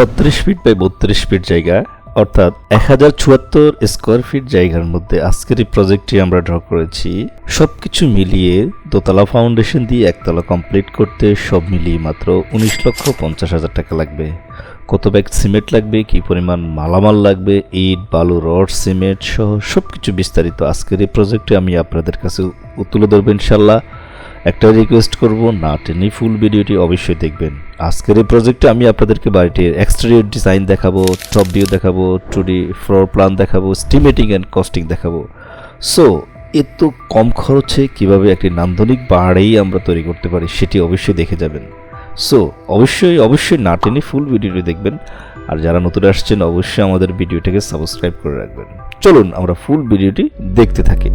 ছত্রিশ feet by বত্রিশ fit জায়গা, অর্থাৎ এক হাজার চুয়াত্তর স্কোয়ার ফিট জায়গার মধ্যে আজকের এই প্রজেক্টটি আমরা ড্র করেছি। সবকিছু মিলিয়ে দোতলা ফাউন্ডেশন দিয়ে একতলা কমপ্লিট করতে সব মিলিয়ে মাত্র উনিশ লক্ষ পঞ্চাশ হাজার টাকা লাগবে। কত ব্যাগ সিমেন্ট লাগবে, কি পরিমাণ মালামাল লাগবে, ইট, বালু, রড সিমেন্ট সহ সব কিছু বিস্তারিত আজকের এই প্রজেক্টে আমি আপনাদের কাছে তুলে ধরবো ইনশাল্লাহ একটা রিকোয়েস্ট করব, না টেনে ফুল ভিডিওটি অবশ্যই দেখবেন। আজকের এই প্রজেক্টে আমি আপনাদেরকে বাড়িটির এক্সটেরিয়র ডিজাইন দেখাবো টপ ভিউ দেখাবো টু ডি ফ্লোর প্ল্যান দেখাবো স্টিমেটিং অ্যান্ড কস্টিং দেখাবো। সো এত কম খরচে কীভাবে একটি নান্দনিক বাড়ি আমরা তৈরি করতে পারি সেটি অবশ্যই দেখে যাবেন। সো অবশ্যই অবশ্যই না টেনে ফুল ভিডিওটি দেখবেন। আর যারা নতুন আসছেন, অবশ্যই আমাদের ভিডিওটাকে সাবস্ক্রাইব করে রাখবেন। চলুন, আমরা ফুল ভিডিওটি দেখতে থাকি।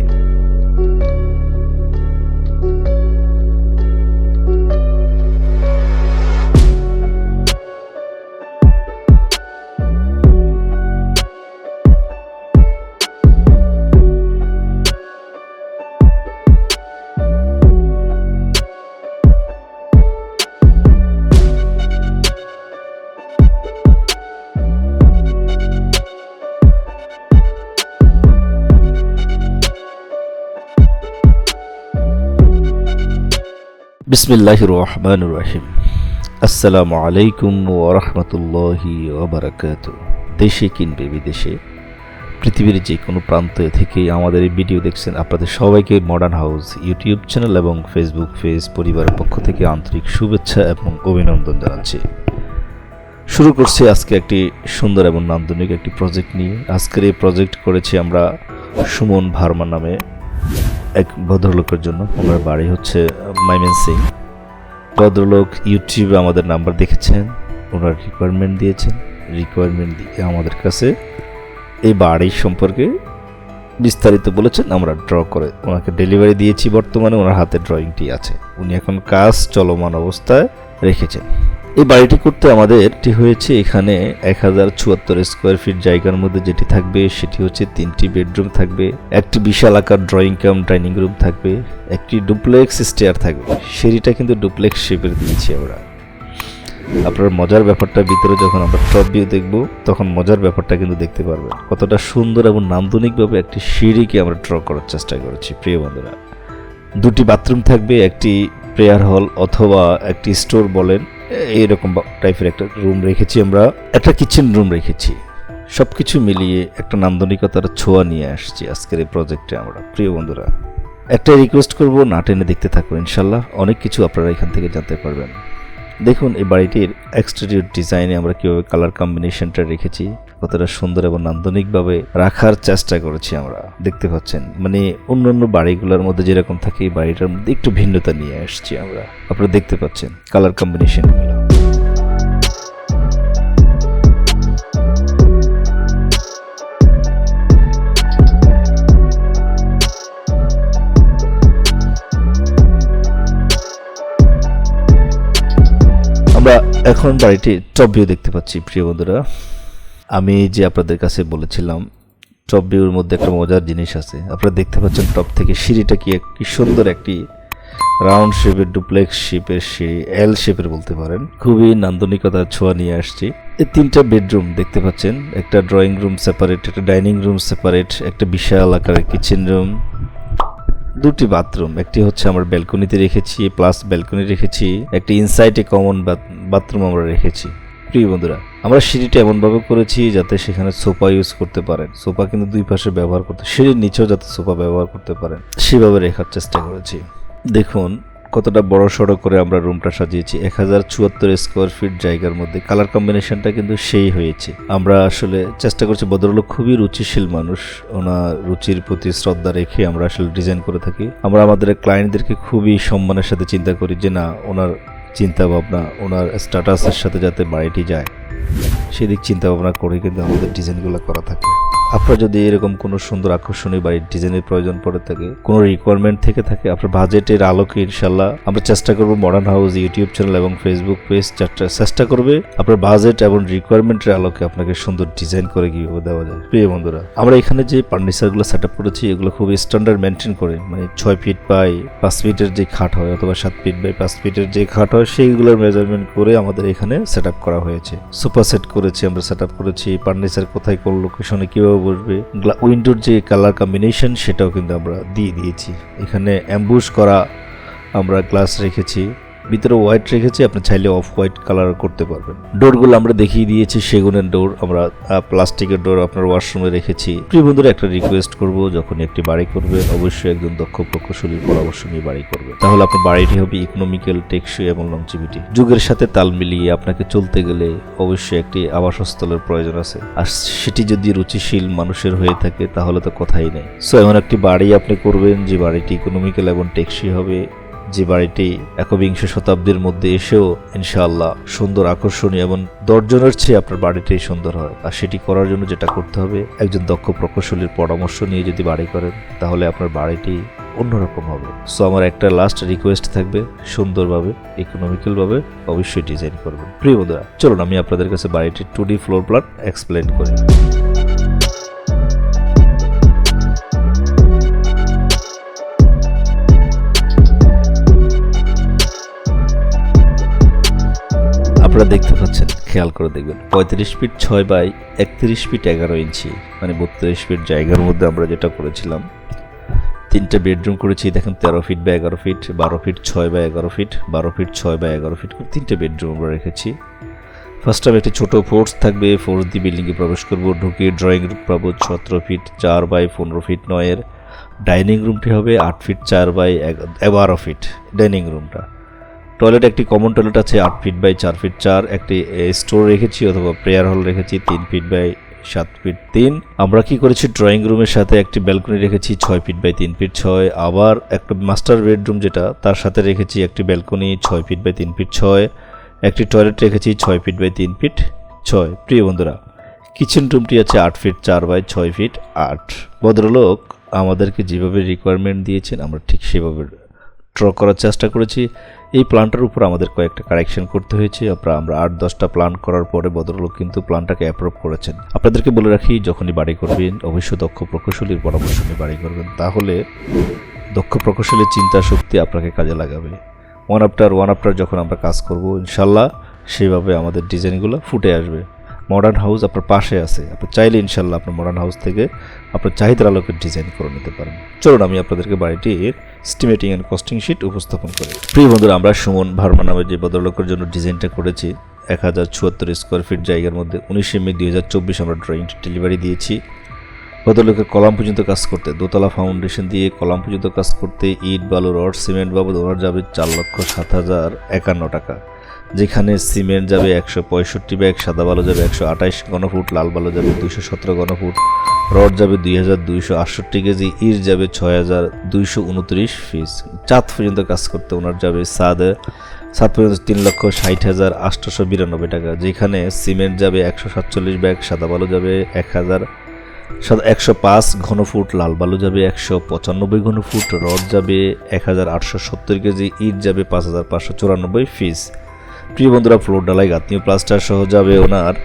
বিসমিল্লাহ রহমান রহিম। আসসালামু আলাইকুম ওরহমতুল্লাহি ওবরাকাত দেশে কিনবে বিদেশে, পৃথিবীর যে কোনো প্রান্ত থেকে আমাদের এই ভিডিও দেখছেন আপনাদের সবাইকে মডার্ন হাউস ইউটিউব চ্যানেল এবং ফেসবুক পেজ পরিবারের পক্ষ থেকে আন্তরিক শুভেচ্ছা এবং অভিনন্দন জানাচ্ছি। শুরু করছি আজকে একটি সুন্দর এবং নান্দনিক একটি প্রজেক্ট নিয়ে। আজকের এই প্রজেক্ট করেছি আমরা সুমন ভার্মা নামে। এক ভদ্রলোকের জন্য। ওনার বাড়ি হচ্ছে মাইমেন সিং ভদ্রলোক ইউটিউবে আমাদের নাম্বার দেখেছেন। ওনার রিকোয়ারমেন্ট দিয়েছেন। রিকোয়ারমেন্ট দিয়ে আমাদের কাছে এই বাড়ি সম্পর্কে বিস্তারিত বলেছেন। আমরা ড্র করে, ওনাকে ডেলিভারি দিয়েছি বর্তমানে। ওনার হাতে ড্রয়িংটি আছে। উনি এখন কাজ চলমান অবস্থায় রেখেছেন। এই বাড়িটি করতে আমাদেরটি হয়েছে এখানে এক হাজার চুয়াত্তর স্কোয়ার ফিট জায়গার মধ্যে যেটি থাকবে, সেটি হচ্ছে তিনটি বেডরুম থাকবে, একটি বিশাল আকার ড্রয়িং কাম ডাইনিং রুম থাকবে, একটি ডুপ্লেক্স স্টেয়ার থাকবে। সিঁড়িটা কিন্তু ডুপ্লেক্স শেপের দিয়েছি আমরা। আপনার মজার ব্যাপারটা ভিতরে যখন আমরা টপ ভিউ দেখব, তখন মজার ব্যাপারটা কিন্তু দেখতে পারবেন। কতটা সুন্দর এবং নান্দনিকভাবে একটি সিঁড়িকে আমরা ড্র করার চেষ্টা করেছি, প্রিয় বন্ধুরা। দুটি বাথরুম থাকবে, একটি প্রেয়ার হল অথবা একটি স্টোর বলেন। এইরকম টাইপের একটা রুম রেখেছি আমরা। একটা কিচেন রুম রেখেছি। সব কিছু মিলিয়ে একটা নান্দনিকতার ছোঁয়া নিয়ে আসছি আজকের এই প্রজেক্টে আমরা। প্রিয় বন্ধুরা একটাই রিকোয়েস্ট করব, না টেনে দেখতে থাকুন ইনশাল্লাহ। অনেক কিছু আপনারা এখান থেকে জানতে পারবেন। দেখুন, এই বাড়িটির এক্সটেরিয়র ডিজাইনে আমরা কীভাবে কালার কম্বিনেশনটা রেখেছি। কতটা সুন্দর এবং নান্দনিকভাবে রাখার চেষ্টা করেছি আমরা, দেখতে পাচ্ছেন। মানে অন্য অন্য বাড়িগুলোর মধ্যে যেরকম থাকে, এই বাড়িটার মধ্যে একটু ভিন্নতা নিয়ে আসছি আমরা। আপনারা দেখতে পাচ্ছেন কালার কম্বিনেশনগুলো আমরা এখন বাড়িটি টপ ভিউ দেখতে পাচ্ছি, প্রিয় বন্ধুরা। আমি যে আপনাদের কাছে বলেছিলাম, টপ ভিউর মধ্যে একটা মজার জিনিস আছে। আপনারা দেখতে পাচ্ছেন টপ থেকে সিঁড়িটা কি কি সুন্দর একটি রাউন্ড শেপের, ডুপ্লেক্স শেপের সিঁড়ি এল শেপের বলতে পারেন। খুবই নান্দনিকতার ছোঁয়া নিয়ে আসছি। এই তিনটা বেডরুম দেখতে পাচ্ছেন, একটা ড্রয়িং রুম সেপারেট, একটা ডাইনিং রুম সেপারেট, একটা বিশাল আকারের কিচেন রুম, দুটি বাথরুম, একটি হচ্ছে আমরা ব্যালকনিতে রেখেছি, প্লাস ব্যালকনি রেখেছি, একটি ইনসাইডে কমন বাথরুম আমরা রেখেছি। প্রিয় বন্ধুরা আমরা সিঁড়িটা এমনভাবে করেছি যাতে সেখানে সোফা ইউজ করতে পারেন। সোফা কিন্তু দুই পাশে ব্যবহার করতে, সিঁড়ির নিচেও যাতে সোফা ব্যবহার করতে পারেন। সেভাবে রেখার চেষ্টা করেছি। দেখুন, কতটা বড় সড়ো করে আমরা রুমটা সাজিয়েছি। এক হাজার চুয়াত্তর স্কোয়ার ফিট জায়গার মধ্যে। কালার কম্বিনেশনটা কিন্তু সেই হয়েছে। আমরা আসলে চেষ্টা করছি, ভদ্রলোক খুবই রুচিশীল মানুষ। ওনার রুচির প্রতি শ্রদ্ধা রেখে আমরা আসলে ডিজাইন করে থাকি। আমরা আমাদের ক্লায়েন্টদেরকে খুবই সম্মানের সাথে চিন্তা করি যে না, ওনার চিন্তা ভাবনা ওনার স্ট্যাটাসের সাথে যাতে বাড়িটি যায়। সেদিক চিন্তা ভাবনা করে কিন্তু আমাদের ডিজাইনগুলো করা থাকে। আপনার যদি এরকম কোনো সুন্দর আকর্ষণীয় বাড়ির ডিজাইনের প্রয়োজন পড়ে থাকে, কোনো রিকোয়ারমেন্ট থেকে থাকে, আপনার বাজেটের আলোকে ইনশাল্লাহ আমরা চেষ্টা করব মডার্ন হাউস ইউটিউব চ্যানেল এবং ফেসবুক পেজ চেষ্টা করবে। আপনার বাজেট এবং রিকোয়ারমেন্টের আলোকে আপনাকে সুন্দর ডিজাইন করে কীভাবে দেওয়া যায়। প্রিয় বন্ধুরা, আমরা এখানে যে ফার্নিচারগুলো সেট আপ করেছি, এগুলো খুব স্ট্যান্ডার্ড মেনটেন করে। মানে ছয় ফিট বাই পাঁচ ফিটের যে খাট হয় অথবা সাত ফিট বাই পাঁচ ফিটের যে খাট হয়, সেইগুলোর মেজারমেন্ট করে আমাদের এখানে সেট আপ করা হয়েছে। সোফা সেট করেছি আমরা সেট আপ করেছি। ফার্নিচার কোথায়, কোন লোকেশনে কীভাবে বসবে। উইন্ডোর যে কালার কম্বিনেশন সেটাও কিন্তু আমরা দিয়ে দিয়েছি। এখানে অ্যাম্বুস করা আমরা গ্লাস রেখেছি। ভিতরে হোয়াইট রেখেছি আপনি চাইলে অফ হোয়াইট কালার করতে পারবেন। ডোরগুলো আমরা দেখিয়ে দিয়েছি, সেগুনের ডোর আমরা প্লাস্টিকের ডোর আপনার ওয়াশরুমে রেখেছি। প্রিয় বন্ধুরা, একটা রিকোয়েস্ট করব, যখন একটি বাড়ি করবে অবশ্যই একজন দক্ষ প্রকৌশলীর পরামর্শ নিয়ে বাড়ি করবে তাহলে আপনার বাড়িটি হবে ইকোনমিক্যাল টেকসই এবং লংজিভিটি যুগের সাথে তাল মিলিয়ে আপনাকে চলতে গেলে অবশ্যই একটি আবাসস্থলের প্রয়োজন আছে। আর সেটি যদি রুচিশীল মানুষের হয়ে থাকে, তাহলে তো কথাই নেই। সো এমন একটি বাড়ি আপনি করবেন, যে বাড়িটি ইকোনমিক্যাল এবং টেকসই হবে যে বাড়িটি একবিংশ শতাব্দীর মধ্যে এসেও ইনশাআল্লাহ সুন্দর, আকর্ষণীয় এবং দর্জনের চেয়ে আপনার বাড়িটাই সুন্দর হয়। আর সেটি করার জন্য যেটা করতে হবে, একজন দক্ষ প্রকৌশলীর পরামর্শ নিয়ে যদি বাড়ি করেন, তাহলে আপনার বাড়িটি অন্যরকম হবে। সো আমার একটা লাস্ট রিকোয়েস্ট থাকবে, সুন্দরভাবে ইকোনমিক্যালভাবে অবশ্যই ডিজাইন করবেন। প্রিয় বন্ধুরা, চলুন আমি আপনাদের কাছে বাড়িটির two D floor plan explain করি। আপনারা দেখতে পাচ্ছেন, খেয়াল করে দেখবেন, পঁয়ত্রিশ ফিট ছয় বাই একত্রিশ ফিট এগারো ইঞ্চি মানে বত্রিশ ফিট জায়গার মধ্যে আমরা যেটা করেছিলাম, তিনটা বেডরুম করেছি, দেখেন তেরো ফিট বা এগারো ফিট, বারো ফিট ছয় বা এগারো ফিট, বারো ফিট ছয় বা এগারো ফিট করে তিনটে বেডরুম আমরা রেখেছি। ফার্স্ট টাইম একটি ছোটো ফোর্স থাকবে ফোর্স দিয়ে বিল্ডিংয়ে প্রবেশ করব ঢুকে ড্রয়িং রুম পাবো, সতেরো ফিট চার বাই পনেরো ফিট নয়ের। ডাইনিং রুমটি হবে আট ফিট চার বাই বারো ফিট ডাইনিং রুমটা টয়লেট একটি কমন টয়লেট আছে, আট ফিট বাই চার ফিট চার। একটি স্টোর রেখেছি অথবা প্রেয়ার হল রেখেছি, তিন ফিট বাই সাত ফিট তিন। আমরা কি করেছি? ড্রয়িং রুমের সাথে একটি ব্যালকনি রেখেছি, ছয় ফিট বাই তিন ফিট ছয়। আবার একটা মাস্টার বেডরুম যেটা, তার সাথে রেখেছি একটি ব্যালকনি ছয় ফিট বাই তিন ফিট ছয়। একটি টয়লেট রেখেছি, ছয় ফিট বাই তিন ফিট ছয়। প্রিয় বন্ধুরা কিচেন রুমটি আছে আট ফিট চার বাই ছয় ফিট আট। ভদ্রলোক আমাদেরকে যেভাবে রিকোয়ারমেন্ট দিয়েছেন, আমরা ঠিক সেভাবে ড্র করার চেষ্টা করেছি। এই প্ল্যানটার উপর আমাদের কয়েকটা কারেকশন করতে হয়েছে। আমরা আমরা আট দশটা প্ল্যান করার পরে ভদ্রলোক কিন্তু প্ল্যানটাকে অ্যাপ্রুভ করেছেন। আপনাদেরকে বলে রাখি, যখনই বাড়ি করবেন, অবশ্যই দক্ষ প্রকৌশলীর পরামর্শ নিয়ে বাড়ি করবেন। তাহলে দক্ষ প্রকৌশলীর চিন্তা শক্তি আপনাকে কাজে লাগাবে। ওয়ান আফটার ওয়ান আফটার যখন আমরা কাজ করব, ইনশাল্লাহ সেইভাবে আমাদের ডিজাইনগুলো ফুটে আসবে। মডার্ন হাউস আপনার পাশে আছে। আপনি চাইলে ইনশাল্লাহ আপনার মডার্ন হাউস থেকে আপনার চাহিদার আলোকে ডিজাইন করে নিতে পারেন। চলুন আমি আপনাদেরকে বাড়িটির স্টিমেটিং অ্যান্ড কস্টিং শিট উপস্থাপন করি। প্রিয় বন্ধুরা, আমরা সুমন ভার্মা নামের যে ভদ্রলোকের জন্য ডিজাইনটা করেছি, এক হাজার চুয়াত্তর স্কোয়ার ফিট জায়গার মধ্যে উনিশে মে দুই হাজার চব্বিশ আমরা ড্রয়িং ডেলিভারি দিয়েছি। ভদ্রলোকের কলাম পর্যন্ত কাজ করতে, দোতলা ফাউন্ডেশন দিয়ে কলাম পর্যন্ত কাজ করতে, ইট, বালু, রড, সিমেন্ট বাবদ ওনার যাবে চার লক্ষ সাত হাজার একান্ন টাকা। যেখানে সিমেন্ট যাবে একশো পঁয়ষট্টি ব্যাগ, সাদা বালু যাবে একশো আঠাইশ ঘনফুট, লাল বালু যাবে দুইশো সতেরো ঘনফুট, রড যাবে দুই হাজার দুইশো আটষট্টি কেজি, ইট যাবে ছয় হাজার দুইশো উনত্রিশ ফিস চাঁদ পর্যন্ত কাজ করতে ওনার যাবে সাদ। সাত পর্যন্ত তিন লক্ষ ষাট হাজার আটশোশো বিরানব্বই টাকা। যেখানে সিমেন্ট যাবে একশো সাতচল্লিশ ব্যাগ, সাদা বালু যাবে এক হাজার একশো পাঁচ ঘনফুট, লাল বালু যাবে একশো পঁচানব্বই ঘনফুট, রড যাবে এক হাজার আটশো সত্তর কেজি, ইট যাবে পাঁচ হাজার পাঁচশো চুরানব্বই ফিস প্রিয় বন্ধুরা, ফ্লোর ডালাই গাঁথনীয় প্লাস্টার সহ যাবে ওনার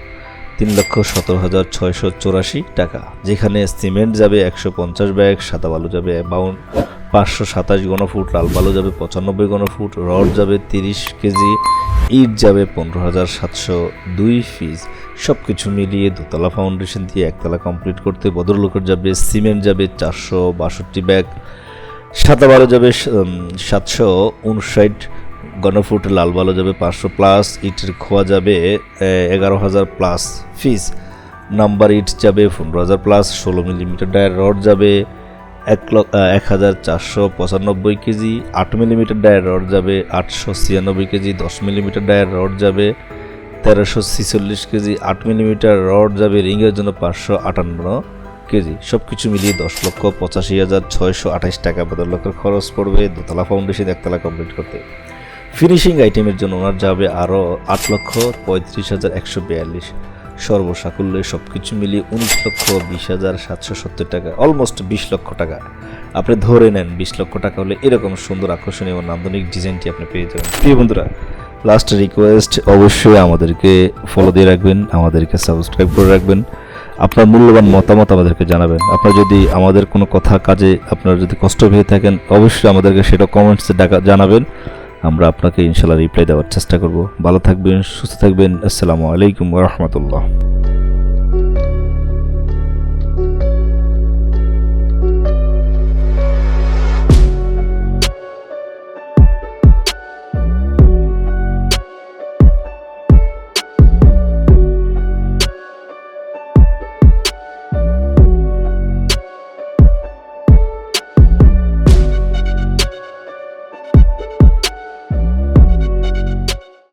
তিন লক্ষ সতেরো হাজার ছয়শো চৌরাশি টাকা, যেখানে সিমেন্ট যাবে একশো পঞ্চাশ ব্যাগ, সাদা বালু যাবে অ্যামাউন্ট পাঁচশো সাতাশ ঘনফুট, লাল বালু যাবে পঁচানব্বই গণফুট রড যাবে তিরিশ কেজি, ইট যাবে পনেরো হাজার সাতশো দুই ফিস সব কিছু মিলিয়ে দোতলা ফাউন্ডেশন দিয়ে একতলা কমপ্লিট করতে ভদ্রলোকের যাবে সিমেন্ট যাবে চারশো বাষট্টি ব্যাগ, সাদা বালু যাবে সাতশো উনষাট গণফুট লাল বালু যাবে পাঁচশো প্লাস, ইটের খোয়া যাবে এগারো হাজার প্লাস ফিস। নাম্বার ইট যাবে পনেরো হাজার প্লাস, ষোলো মিলিমিটার ডায়ের রড যাবে, এক এক হাজার চারশো পঁচানব্বই কেজি, আট মিলিমিটার ডায়ের রড যাবে, আটশো ছিয়ানব্বই কেজি, দশ মিলিমিটার ডায়ের রড যাবে, তেরোশো ছিচল্লিশ কেজি, আট মিলিমিটার রড যাবে, রিংয়ের জন্য পাঁচশো আটান্ন কেজি। সব কিছু মিলিয়ে দশ লক্ষ পঁচাশি হাজার ছয়শো আঠাশ টাকা। বদল লক্ষের খরচ পড়বে দোতলা ফাউন্ডেশন একতলা কমপ্লিট করতে। ফিনিশিং আইটেমের জন্য ওনার যাবে আরও আট লক্ষ পঁয়ত্রিশ হাজার একশো বিয়াল্লিশ। সর্বসাকুল্যে সব কিছু মিলিয়ে উনিশ লক্ষ বিশ হাজার সাতশো সত্তর টাকা অলমোস্ট বিশ লক্ষ টাকা। আপনি ধরে নেন, বিশ লক্ষ টাকা হলে এরকম সুন্দর আকর্ষণীয় এবং নান্দনিক ডিজাইনটি আপনি পেয়ে যাবেন। প্রিয় বন্ধুরা লাস্ট রিকোয়েস্ট অবশ্যই আমাদেরকে ফলো দিয়ে রাখবেন, আমাদেরকে সাবস্ক্রাইব করে রাখবেন। আপনার মূল্যবান মতামত আমাদেরকে জানাবেন। আপনার যদি আমাদের কোনো কথা কাজে আপনার যদি কষ্ট পেয়ে থাকেন, অবশ্যই আমাদেরকে সেটা কমেন্টসে ডাকা জানাবেন। আমরা আপনাকে ইনশাল্লাহ রিপ্লাই দেওয়ার চেষ্টা করব। ভালো থাকবেন সুস্থ থাকবেন। আসসালামু আলাইকুম রহমতুল্লাহ।